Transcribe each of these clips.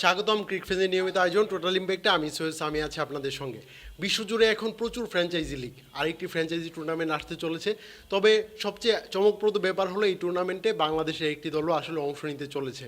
স্বাগতম ক্রিকফেজের নিয়মিত আয়োজন। টোটাল ইম্প্যাক্টে আমি সৈয়দ সামি আছি আপনাদের সঙ্গে। বিশ্বজুড়ে এখন প্রচুর ফ্র্যাঞ্চাইজি লিগ আরেকটি ফ্র্যাঞ্চাইজি টুর্নামেন্ট আসতে চলেছে। তবে সবচেয়ে চমকপ্রদ ব্যাপার হলো, এই টুর্নামেন্টে বাংলাদেশের একটি দলও আসলে অংশ নিতে চলেছে।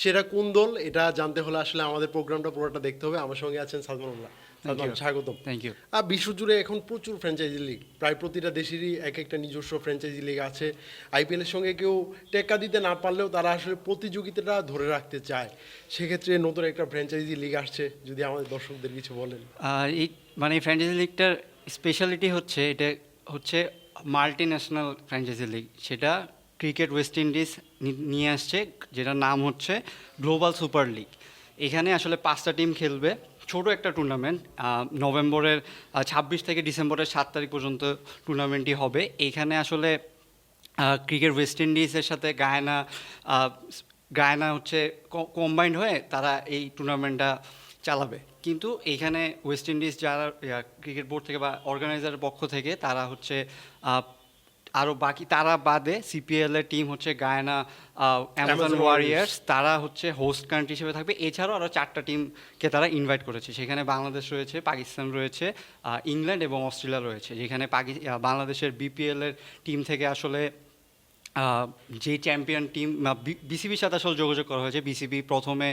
সেরা কোন দল, এটা জানতে হলে আসলে আমাদের প্রোগ্রামটা পুরোটা দেখতে হবে। আমার সঙ্গে আছেন সালমানুল্লাহ সালমান স্বাগতম। থ্যাংক ইউ আর বিশ্বজুড়ে এখন প্রচুর ফ্র্যাঞ্চাইজি লিগ প্রায় প্রতিটা দেশেরই এক একটা নিজস্ব ফ্র্যাঞ্চাইজি লিগ আছে। আইপিএলের সঙ্গে কেউ টেক্কা দিতে না পারলেও তারা আসলে প্রতিযোগিতাটা ধরে রাখতে চায়। সেক্ষেত্রে নতুন একটা ফ্র্যাঞ্চাইজি লিগ আসছে যদি আমাদের দর্শকদের কিছু বলেন। আর এই মানে ফ্র্যাঞ্চাইজি লিগটার স্পেশালিটি হচ্ছে এটা হচ্ছে মাল্টি ন্যাশনাল ফ্র্যাঞ্চাইজি লিগ সেটা ক্রিকেট ওয়েস্ট ইন্ডিজ নিয়ে আসছে যেটার নাম হচ্ছে গ্লোবাল সুপার লিগ এখানে আসলে পাঁচটা টিম খেলবে। ছোট একটা টুর্নামেন্ট নভেম্বরের ছাব্বিশ থেকে ডিসেম্বরের সাত তারিখ পর্যন্ত টুর্নামেন্টটি হবে। এইখানে আসলে ক্রিকেট ওয়েস্ট ইন্ডিজের সাথে গায়না গায়না হচ্ছে কম্বাইন্ড হয়ে তারা এই টুর্নামেন্টটা চালাবে। কিন্তু এইখানে ওয়েস্ট ইন্ডিজ যারা ক্রিকেট বোর্ড থেকে বা অর্গানাইজারের পক্ষ থেকে তারা হচ্ছে আরও বাকি তারা বাদে সিপিএল এর টিম হচ্ছে গায়না অ্যামাজন ওয়ারিয়ার্স তারা হচ্ছে হোস্ট কান্ট্রি হিসেবে থাকবে। এছাড়াও আরও চারটা টিমকে তারা ইনভাইট করেছে। সেখানে বাংলাদেশ রয়েছে পাকিস্তান রয়েছে ইংল্যান্ড এবং অস্ট্রেলিয়া রয়েছে। যেখানে পাকি বাংলাদেশের বিপিএল এর টিম থেকে আসলে যে চ্যাম্পিয়ন টিম বিসিবির সাথে আসলে যোগাযোগ করা হয়েছে। বিসিবি প্রথমে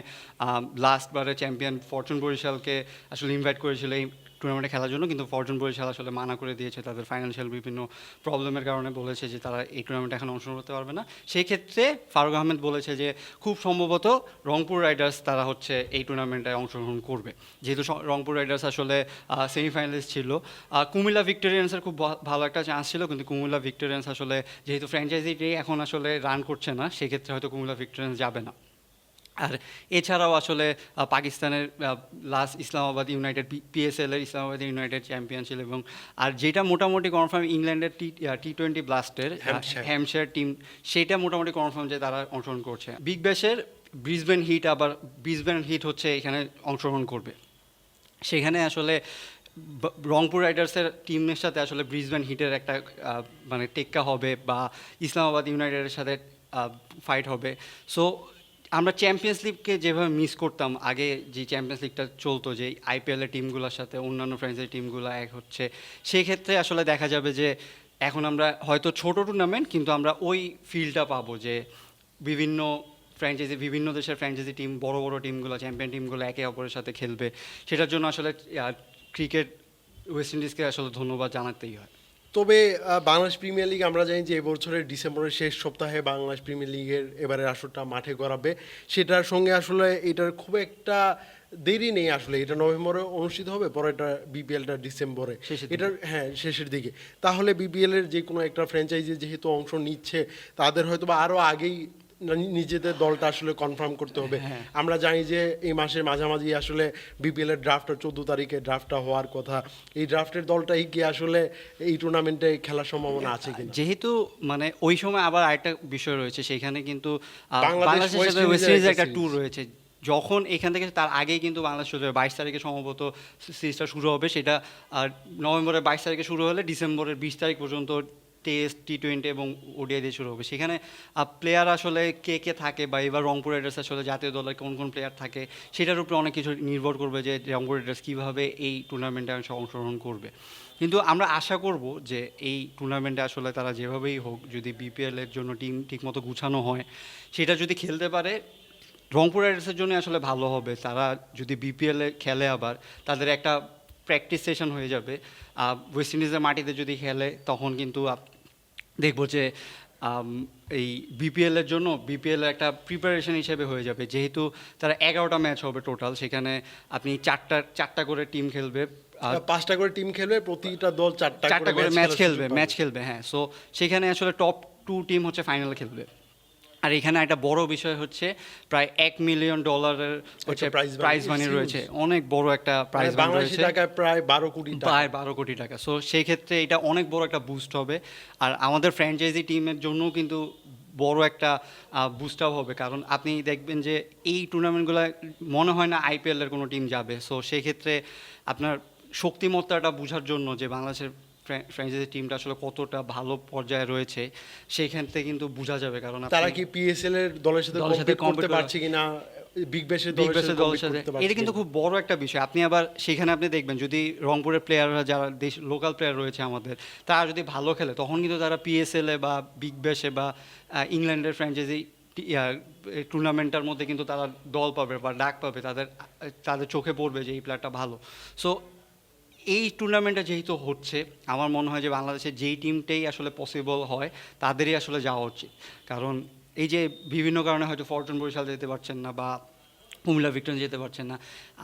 লাস্ট বারে চ্যাম্পিয়ন ফরচুন বরিশালকে আসলে ইনভাইট করেছিল এই টুর্নামেন্টে খেলার জন্য, কিন্তু ফরচুন বরিশাল আসলে মানা করে দিয়েছে তাদের ফাইন্যান্সিয়াল বিভিন্ন প্রবলেমের কারণে বলেছে যে তারা এই টুর্নামেন্টে এখন অংশগ্রহণ করতে পারবে না। সেই ক্ষেত্রে ফারুক আহমেদ বলেছে যে খুব সম্ভবত রংপুর রাইডার্স তারা হচ্ছে এই টুর্নামেন্টে অংশগ্রহণ করবে। যেহেতু রংপুর রাইডার্স আসলে সেমিফাইনালিস্ট ছিল। কুমিল্লা ভিক্টোরিয়ান্সের খুব ভালো একটা চান্স ছিল, কিন্তু কুমিল্লা ভিক্টোরিয়ান্স আসলে যেহেতু ফ্র্যাঞ্চাইজিটি এখন আসলে রান করছে না সেক্ষেত্রে হয়তো কুমিল্লা ভিক্টোরিয়ান্স যাবে না। আর এছাড়াও আসলে পাকিস্তানের লাস্ট ইসলামাবাদ ইউনাইটেড পিএসএল এর ইসলামাবাদ ইউনাইটেড চ্যাম্পিয়নশিপ এবং আর যেটা মোটামুটি কনফার্ম ইংল্যান্ডের টি টি টোয়েন্টি ব্লাস্টের। হ্যামশায়ার টিম সেটা মোটামুটি কনফার্ম যে তারা অংশগ্রহণ করছে। বিগ ব্যাশের ব্রিসবেন হিট আবার ব্রিসবেন হিট হচ্ছে এখানে অংশগ্রহণ করবে। সেখানে আসলে রংপুর রাইডার্সের টিমের সাথে আসলে ব্রিসবেন হিটের একটা মানে টেক্কা হবে বা ইসলামাবাদ ইউনাইটেডের সাথে ফাইট হবে। সো আমরা চ্যাম্পিয়ন্স লিগকে যেভাবে মিস করতাম, আগে যে চ্যাম্পিয়ন্স লিগটা চলতো, যে আইপিএলের টিমগুলোর সাথে, অন্যান্য ফ্রেন্ডসের টিমগুলো এক হচ্ছে সেই ক্ষেত্রে আসলে দেখা যাবে যে এখন আমরা হয়তো ছোট টুর্নামেন্ট কিন্তু আমরা ওই ফিলটা পাবো যে বিভিন্ন ফ্র্যাঞ্চাইজি বিভিন্ন দেশের ফ্র্যাঞ্চাইজি টিম বড় বড় টিমগুলো চ্যাম্পিয়ন টিমগুলো একে অপরের সাথে খেলবে। সেটার জন্য আসলে ক্রিকেট ওয়েস্ট ইন্ডিজকে আসলে ধন্যবাদ জানাতেই হয়। তবে বাংলাদেশ প্রিমিয়ার লিগ আমরা জানি যে এবছরের ডিসেম্বরের শেষ সপ্তাহে বাংলাদেশ প্রিমিয়ার লিগের এবারের আসরটা মাঠে গড়াবে। সেটার সঙ্গে আসলে এটার খুব একটা দেরি নেই আসলে। এটা নভেম্বরে অনুষ্ঠিত হবে পরে এটা বিপিএলটা ডিসেম্বরে। এটা এটার হ্যাঁ শেষের দিকে। তাহলে বিপিএলের যে কোনো একটা ফ্র্যাঞ্চাইজি যেহেতু অংশ নিচ্ছে তাদের হয়তো বা আরও আগেই নিজেদের দলটা আসলে কনফার্ম করতে হবে। হ্যাঁ। আমরা জানি যে এই মাসের মাঝামাঝি আসলে বিপিএল এর ড্রাফটটা চোদ্দ তারিখে ড্রাফটটা হওয়ার কথা। এই ড্রাফটের দলটাই কি আসলে এই টুর্নামেন্টে খেলার সম্ভাবনা আছে কিনা? যেহেতু মানে ওই সময় আবার আরেকটা বিষয় রয়েছে সেখানে কিন্তু বাংলাদেশের সাথে ওয়েস্ট ইন্ডিজের ইন্ডিজের একটা ট্যুর রয়েছে। যখন এখান থেকে তার আগেই কিন্তু বাংলাদেশ শুরু হবে। বাইশ তারিখে সম্ভবত সিরিজটা শুরু হবে। সেটা আর নভেম্বরের বাইশ তারিখে শুরু হলে ডিসেম্বরের বিশ তারিখ পর্যন্ত টেস্ট টি টোয়েন্টি এবং ওডিআই দিয়ে শুরু হবে। সেখানে প্লেয়ার আসলে কে কে থাকে বা এবার রংপুর রাইডার্স আসলে জাতীয় দলের কোন কোন প্লেয়ার থাকে, সেটার উপরে অনেক কিছু নির্ভর করবে যে রংপুর রাইডার্স কীভাবে এই টুর্নামেন্টে অংশগ্রহণ করবে। কিন্তু আমরা আশা করব যে এই টুর্নামেন্টে আসলে তারা যেভাবেই হোক, যদি বিপিএলের জন্য টিম ঠিকমতো গুছানো হয়, সেটা যদি খেলতে পারে, রংপুর রাইডার্সের জন্য আসলে ভালো হবে। তারা যদি বিপিএলে খেলে আবার, তাদের একটা প্র্যাকটিস সেশন হয়ে যাবে। ওয়েস্ট ইন্ডিজের মাটিতে যদি খেলে, তখন কিন্তু দেখব যে এই বিপিএলের জন্য বিপিএল একটা প্রিপারেশন হিসেবে হয়ে যাবে। যেহেতু তারা এগারোটা ম্যাচ হবে টোটাল সেখানে আপনি চারটা চারটা করে টিম খেলবে। পাঁচটা করে টিম খেলবে প্রতিটা দল চারটা চারটা করে ম্যাচ খেলবে ম্যাচ খেলবে হ্যাঁ। সো সেখানে আসলে টপ টু টিম হচ্ছে ফাইনাল খেলবে। আর এখানে একটা বড় বিষয় হচ্ছে প্রায় এক মিলিয়ন ডলারের হচ্ছে প্রাইজ মানি রয়েছে। অনেক বড় একটা প্রাইজ মানি রয়েছে। টাকায় প্রায় বারো কোটি প্রায় বারো কোটি টাকা। সো সেই ক্ষেত্রে এটা অনেক বড় একটা বুস্ট হবে। আর আমাদের ফ্র্যাঞ্চাইজি টিমের জন্যও কিন্তু বড় একটা বুস্ট আপ হবে। কারণ আপনি দেখবেন যে এই টুর্নামেন্টগুলো মনে হয় না আইপিএলের কোনো টিম যাবে। সো সেই ক্ষেত্রে আপনার শক্তিমত্তাটা বোঝার জন্য যে বাংলাদেশের ফ্র্যাঞ্চাইজি টিমটা আসলে কতটা ভালো পর্যায়ে রয়েছে সেইখান থেকে কিন্তু বোঝা যাবে কারণ তারা কি পিএসএল এর দলের সাথে দলের সাথে করতে পারছে কিনা বিগ ব্যাশের বিগ ব্যাশের দলের সাথে এটা কিন্তু খুব বড় একটা বিষয়। আপনি আবার সেখানে আপনি দেখবেন যদি রংপুরের প্লেয়াররা যারা দেশ লোকাল প্লেয়ার রয়েছে আমাদের তারা যদি ভালো খেলে তখন কিন্তু তারা পিএসএল এ বা বিগ ব্যাশে বা ইংল্যান্ডের ফ্র্যাঞ্চাইজি টুর্নামেন্টটার মধ্যে কিন্তু তারা দল পাবে বা ডাক পাবে তাদের তাদের চোখে পড়বে যে এই প্লেয়ারটা ভালো। সো এই টুর্নামেন্টটা যেহেতু হচ্ছে, আমার মনে হয় যে বাংলাদেশের যেই টিমটাই আসলে পসিবল হয়, তাদেরই আসলে যাওয়া উচিত। কারণ এই যে বিভিন্ন কারণে হয়তো ফরচুন বরিশাল যেতে পারছেন না বা কুমিল্লা ভিক্টোরিয়া যেতে পারছেন না,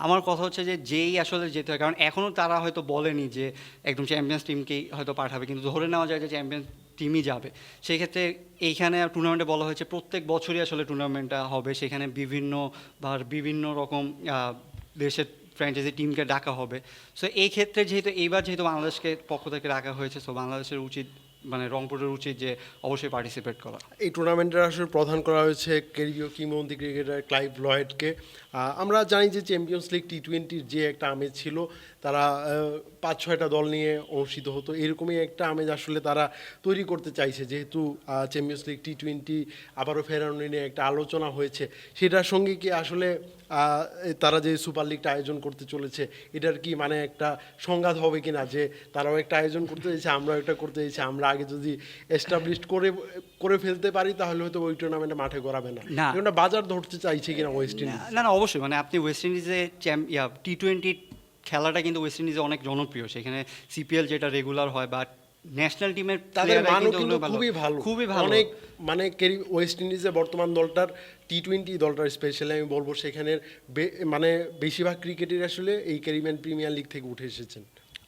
আমার কথা হচ্ছে যে যেই আসলে যেতে হয়, কারণ এখনও তারা হয়তো বলেনি যে একদম চ্যাম্পিয়ন্স টিমকেই হয়তো পাঠাবে, কিন্তু ধরে নেওয়া যায় যে চ্যাম্পিয়ন্স টিমই যাবে। সেই ক্ষেত্রে এইখানে টুর্নামেন্টে বলা হয়েছে প্রত্যেক বছরই আসলে টুর্নামেন্টটা হবে। সেখানে বিভিন্ন বা বিভিন্ন রকম দেশের ফ্র্যাঞ্চাইজি টিমকে ডাকা হবে। সো এই ক্ষেত্রে যেহেতু, এইবার যেহেতু বাংলাদেশকে পক্ষ থেকে ডাকা হয়েছে সো বাংলাদেশের উচিত মানে রংপুরের উচিত যে অবশ্যই পার্টিসিপেট করা। এই টুর্নামেন্টের আসলে প্রধান করা হয়েছে ক্যারিবীয় কিংবদন্তি ক্রিকেটার ক্লাইভ লয়েডকে। আমরা জানি যে চ্যাম্পিয়ন্স লিগ টি টোয়েন্টির যে একটা আমেজ ছিল, তারা পাঁচ, ছয়টা দল নিয়ে অনুষ্ঠিত হতো। এরকমই একটা আমেজ আসলে তারা তৈরি করতে চাইছে, যেহেতু চ্যাম্পিয়ন্স লিগ টি টোয়েন্টি আবারও ফেরানো নিয়ে একটা আলোচনা হয়েছে। সেটার সঙ্গে কি আসলে তারা যে সুপার লিগটা আয়োজন করতে চলেছে এটার কি মানে একটা সংঘাত হবে কি না যে তারাও একটা আয়োজন করতে চাইছে আমরাও একটা করতে চাইছি আমরা আগে যদি এস্টাবলিশ করে করে ফেলতে পারি তাহলে হয়তো ওই টুর্নামেন্টে মাঠে করাবে না না। বাজার ধরতে চাইছে কিনা ওয়েস্ট ইন্ডিজ না না অবশ্যই মানে আপনি ওয়েস্ট ইন্ডিজে ইয়া টি টোয়েন্টি খেলাটা কিন্তু ওয়েস্ট ইন্ডিজে অনেক জনপ্রিয় সেখানে সিপিএল যেটা রেগুলার হয় বা ন্যাশনাল টিমের তাদের মানও কিন্তু খুবই ভালো। খুবই ভালো। অনেক মানে কেরি ওয়েস্ট ইন্ডিজের বর্তমান দলটার টি টোয়েন্টি দলটার স্পেশালি আমি বলব সেখানের মানে বেশিরভাগ ক্রিকেটের আসলে এই ক্যারিবিয়ান প্রিমিয়ার লিগ থেকে উঠে এসেছেন।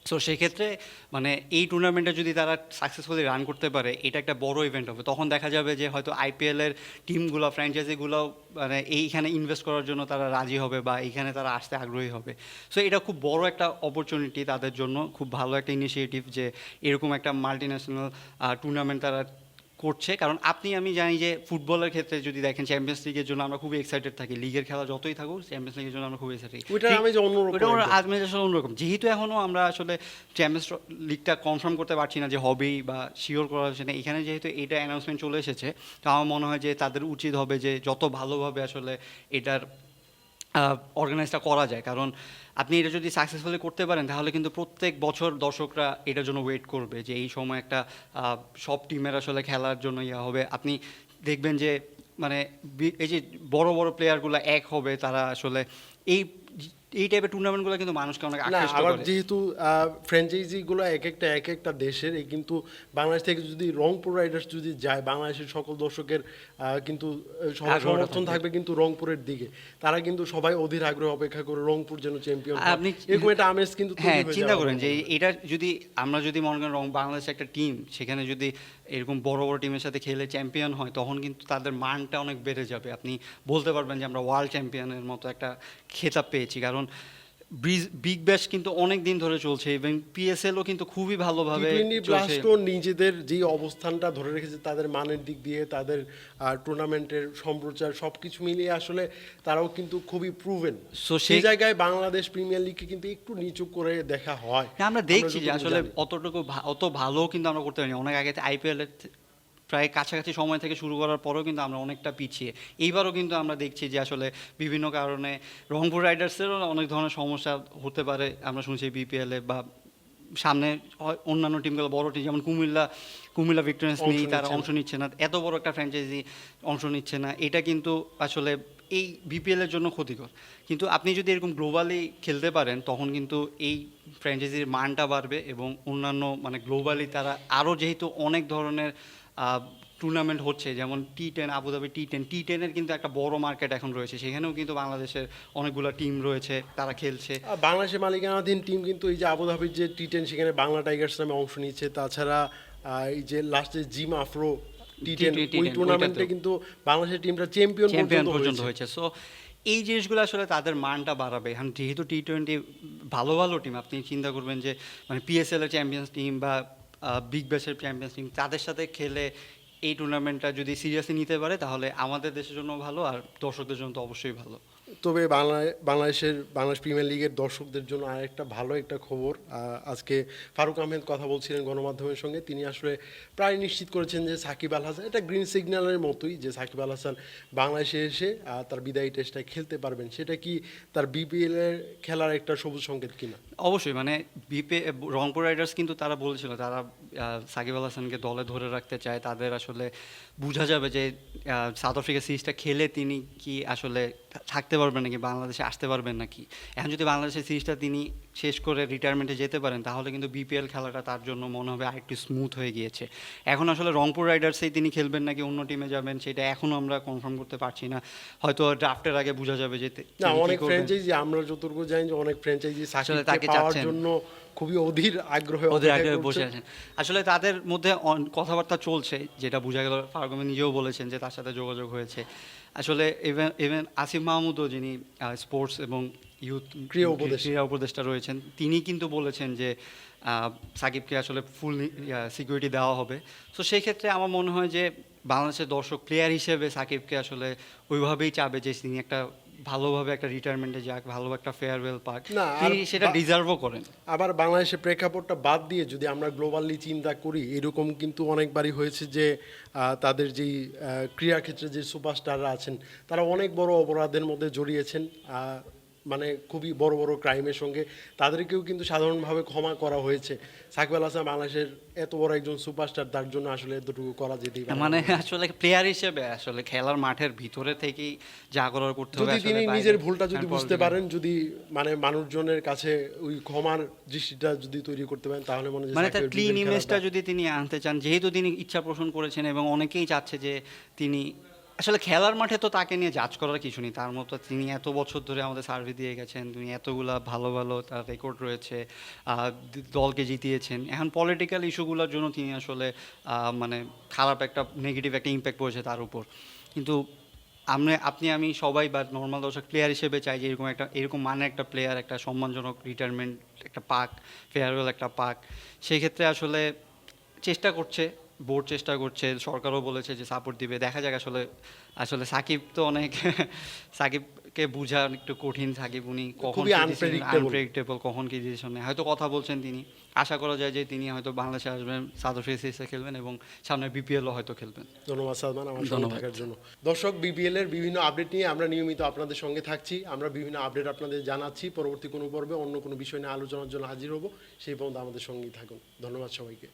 সো সেক্ষেত্রে মানে এই টুর্নামেন্টে যদি তারা সাকসেসফুলি রান করতে পারে, এটা একটা বড় ইভেন্ট হবে। তখন দেখা যাবে যে হয়তো আইপিএলের টিমগুলো ফ্র্যাঞ্চাইজিগুলো মানে এইখানে ইনভেস্ট করার জন্য তারা রাজি হবে বা এইখানে তারা আসতে আগ্রহী হবে। সো এটা খুব বড় একটা অপরচুনিটি তাদের জন্য। খুব ভালো একটা ইনিশিয়েটিভ যে এরকম একটা মাল্টিন্যাশনাল টুর্নামেন্ট তারা করছে কারণ আপনি আমি জানি যে ফুটবলের ক্ষেত্রে যদি দেখেন চ্যাম্পিয়ন্স লিগের জন্য আমরা খুবই এক্সাইটেড থাকি লিগের খেলা যতই থাকুক চ্যাম্পিয়ন্স লিগের জন্য আমরা খুবই এক্সাইটেড অন্যরকম ওটা ওর আসলে অন্যরকম যেহেতু এখনও আমরা আসলে চ্যাম্পিয়ন্স লিগটা কনফার্ম করতে পারছি না যে হবেই বা শিওর করা হচ্ছে না এখানে যেহেতু এটা অ্যানাউন্সমেন্ট চলে এসেছে তো আমার মনে হয় যে তাদের উচিত হবে যে যত ভালোভাবে আসলে এটার অর্গানাইজটা করা যায়। কারণ আপনি এটা যদি সাকসেসফুলি করতে পারেন, তাহলে কিন্তু প্রত্যেক বছর দর্শকরা এটার জন্য ওয়েট করবে যে এই সময় একটা সব টিমের আসলে খেলার জন্য ইয়ে হবে। আপনি দেখবেন যে মানে এই যে বড় বড় প্লেয়ারগুলো এক হবে, তারা আসলে এই এই টাইপের টুর্নামেন্টগুলো কিন্তু মানুষকে অনেক আকৃষ্ট আবার করে। যেহেতু ফ্র্যাঞ্চাইজিগুলো এক একটা এক একটা দেশের এই কিন্তু বাংলাদেশ থেকে যদি রংপুর রাইডার্স যদি যায় বাংলাদেশের সকল দর্শকের কিন্তু সমর্থন থাকবে। কিন্তু রংপুরের দিকে। তারা কিন্তু সবাই অধীর আগ্রহ অপেক্ষা করে রংপুর যেন চ্যাম্পিয়ন আপনি এরকম একটা আমেজ কিন্তু হ্যাঁ চিন্তা করেন যে এটা যদি আমরা যদি মনে করেন রং- বাংলাদেশ একটা টিম সেখানে যদি এরকম বড় বড় টিমের সাথে খেলে চ্যাম্পিয়ন হয় তখন কিন্তু তাদের মানটা অনেক বেড়ে যাবে। আপনি বলতে পারবেন যে আমরা ওয়ার্ল্ড চ্যাম্পিয়নের মতো একটা খেতাব পেয়েছি। কারণ বিগ ব্যাশ কিন্তু অনেক দিন ধরে চলছে এবং পিএসএলও কিন্তু খুবই ভালোভাবে নিজেদের যে অবস্থানটা ধরে রেখেছে তাদের মানের দিক দিয়ে তাদের টুর্নামেন্টের সম্প্রচার সবকিছু মিলিয়ে আসলে তারাও কিন্তু খুবই প্রুভেন So সেই জায়গায় বাংলাদেশ প্রিমিয়ার লিগকে কিন্তু একটু নিচু করে দেখা হয়। আমরা দেখছি যে আসলে অতটুকু অত ভালো কিন্তু আমরা করতে পারিনি। অনেক আগে আইপিএল প্রায় কাছাকাছি সময় থেকে শুরু করার পরেও কিন্তু আমরা অনেকটা পিছিয়ে। এইবারও কিন্তু আমরা দেখছি যে আসলে বিভিন্ন কারণে রংপুর রাইডার্সেরও অনেক ধরনের সমস্যা হতে পারে। আমরা শুনছি বিপিএলে বা সামনে হয় অন্যান্য টিমগুলো বড় টিম যেমন কুমিল্লা কুমিল্লা ভিক্টোরিয়ান্স নেই তারা অংশ নিচ্ছে না। এত বড় একটা ফ্র্যাঞ্চাইজি অংশ নিচ্ছে না। এটা কিন্তু আসলে এই বিপিএলের জন্য ক্ষতিকর। কিন্তু আপনি যদি এরকম গ্লোবালি খেলতে পারেন তখন কিন্তু এই ফ্র্যাঞ্চাইজির মানটা বাড়বে এবং অন্যান্য মানে গ্লোবালি তারা আরও যেহেতু অনেক ধরনের টুর্নামেন্ট হচ্ছে যেমন T ten Abu Dhabi T ten T টেনের কিন্তু একটা বড় মার্কেট এখন রয়েছে। সেখানেও কিন্তু বাংলাদেশের অনেকগুলো টিম রয়েছে তারা খেলছে। বাংলাদেশের মালিকানাধীন টিম কিন্তু এই যে আবুধাবির যে টি টেন সেখানে বাংলা টাইগার্স নামে অংশ নিচ্ছে। তাছাড়া এই যে লাস্টে জিম আফ্রো টি টেন ওই টুর্নামেন্টে কিন্তু বাংলাদেশের টিমটা চ্যাম্পিয়ন পর্যন্ত হয়েছে। সো এই জিনিসগুলো আসলে তাদের মানটা বাড়াবে। এখন যেহেতু টি টোয়েন্টি ভালো ভালো টিম আপনি চিন্তা করবেন যে মানে পিএসএল এর চ্যাম্পিয়ন্স টিম বা বিগ ব্যাশের চ্যাম্পিয়ন্স টিম তাদের সাথে খেলে এই টুর্নামেন্টটা যদি সিরিয়াসলি নিতে পারে, তাহলে আমাদের দেশের জন্য ভালো আর দর্শকদের জন্য তো অবশ্যই ভালো। তবে বাংলা, বাংলাদেশের, বাংলাদেশ প্রিমিয়ার লিগের দর্শকদের জন্য আরেকটা ভালো একটা খবর আজকে ফারুক আহমেদ কথা বলছিলেন গণমাধ্যমের সঙ্গে, তিনি আসলে প্রায় নিশ্চিত করেছেন যে সাকিব আল হাসান, এটা গ্রিন সিগন্যালের মতোই যে সাকিব আল হাসান বাংলাদেশে এসে তার বিদায়ী টেস্টটা খেলতে পারবেন, সেটা কি তার বিপিএল এর খেলার একটা সবুজ সংকেত কিনা? অবশ্যই মানে বিপে রংপুর রাইডার্স কিন্তু তারা বলেছিল, তারা সাকিব আল হাসানকে দলে ধরে রাখতে চায় তাদের আসলে বোঝা যাবে যে সাউথ আফ্রিকা সিরিজটা খেলে তিনি কি আসলে থাকতে পারবেন নাকি বাংলাদেশে আসতে পারবেন নাকি? এখন যদি বাংলাদেশের সিরিজটা তিনি শেষ করে রিটায়ারমেন্টে যেতে পারেন তাহলে কিন্তু বিপিএল খেলাটা তার জন্য মনে হবে আরেকটু স্মুথ হয়ে গিয়েছে। এখন আসলে রংপুর রাইডার্সেই তিনি খেলবেন নাকি অন্য টিমে যাবেন সেটা এখনও আমরা কনফার্ম করতে পারছি না। হয়তো ড্রাফটের আগে বোঝা যাবে যে তে- না অনেক ফ্র্যাঞ্চাইজি আমরা যতটুকু জানি যে অনেক ফ্র্যাঞ্চাইজি সাকিবকে তাকে পাওয়ার জন্য খুবই অধীর আগ্রহে ওদের অপেক্ষা আগে বসে আছেন। আসলে তাদের মধ্যে কথাবার্তা চলছে যেটা বোঝা গেল ফারুক নিজেও বলেছেন যে তার সাথে যোগাযোগ হয়েছে। আসলে ইভেন ইভেন আসিফ মাহমুদও যিনি স্পোর্টস এবং ইউথ ক্রীড়া উপদেষ্টা। ক্রীড়া উপদেষ্টা রয়েছেন তিনি কিন্তু বলেছেন যে সাকিবকে আসলে ফুল সিকিউরিটি দেওয়া হবে। তো সেই ক্ষেত্রে আমার মনে হয় যে বাংলাদেশের দর্শক প্লেয়ার হিসেবে সাকিবকে আসলে ওইভাবেই চাবে যে তিনি একটা ভালোভাবে একটা রিটায়ারমেন্টে যাক ভালো একটা ফেয়ারওয়েল পাক না, তিনি সেটা ডিজার্ভও করেন। আবার বাংলাদেশের প্রেক্ষাপটটা বাদ দিয়ে যদি আমরা গ্লোবালি চিন্তা করি এরকম কিন্তু অনেকবারই হয়েছে যে তাদের যেই ক্রিয়া ক্রীড়াক্ষেত্রে যে সুপারস্টাররা আছেন তারা অনেক বড় অপরাধের মধ্যে জড়িয়েছেন মানে খুবই বড় বড় ক্রাইমের সঙ্গে। তাদেরকেও কিন্তু সাধারণভাবে ক্ষমা করা হয়েছে। সাকিব আল হাসান বাংলাদেশের এত বড় একজন সুপারস্টার তার জন্য আসলে এতটুকু করা যেতেই পারে। মানে আসলে প্লেয়ার হিসেবে আসলে খেলার মাঠের ভিতরে থেকেই করার করতে হবে যদি তিনি নিজের ভুলটা যদি বুঝতে পারেন যদি মানে মানুষজনের কাছে ওই ক্ষমার দৃষ্টিটা যদি তৈরি করতে পারেন তাহলে মনে হয় মানে তার ক্লিন ইমেজটা যদি তিনি আনতে চান যেহেতু তিনি ইচ্ছা পোষণ করেছেন এবং অনেকেই চাচ্ছে যে তিনি আসলে খেলার মাঠে তো তাকে নিয়ে জাজ করার কিছু নেই। তার মতো তিনি এত বছর ধরে আমাদের সার্ভে দিয়ে গেছেন, তিনি এতগুলা ভালো ভালো তার রেকর্ড রয়েছে দলকে জিতিয়েছেন। এখন পলিটিক্যাল ইস্যুগুলোর জন্য তিনি আসলে মানে খারাপ একটা নেগেটিভ একটা ইম্প্যাক্ট পড়েছে তার উপর। কিন্তু আমরা আপনি, আমি সবাই বা নর্মাল দর্শক প্লেয়ার হিসেবে চাই যে এরকম একটা, এরকম মানে একটা প্লেয়ার একটা সম্মানজনক রিটায়ারমেন্ট একটা পাক ফেয়ারওয়েল একটা পাক। সেই ক্ষেত্রে আসলে চেষ্টা করছে বোর্ড চেষ্টা করছে সরকারও বলেছে যে সাপোর্ট দিবে। দেখা যাক আসলে আসলে সাকিব তো অনেক সাকিবকে বোঝা একটু কঠিন সাকিব উনি কখন আনপ্রেডিক্টেবল কখন কি ডিসিশন হয়তো কথা বলছেন তিনি। আশা করা যায় যে তিনি হয়তো বাংলাদেশে আসবেন সিরিজে খেলবেন এবং সামনে বিপিএলও হয়তো খেলবেন। ধন্যবাদ আমার সঙ্গে থাকার জন্য। দর্শক বিপিএল এর বিভিন্ন আপডেট নিয়ে আমরা নিয়মিত আপনাদের সঙ্গে থাকছি। আমরা বিভিন্ন আপডেট আপনাদের জানাচ্ছি। পরবর্তী কোনো পর্বে অন্য কোনো বিষয় নিয়ে আলোচনার জন্য হাজির হব। সেই পর্যন্ত আমাদের সঙ্গেই থাকুন। ধন্যবাদ সবাইকে।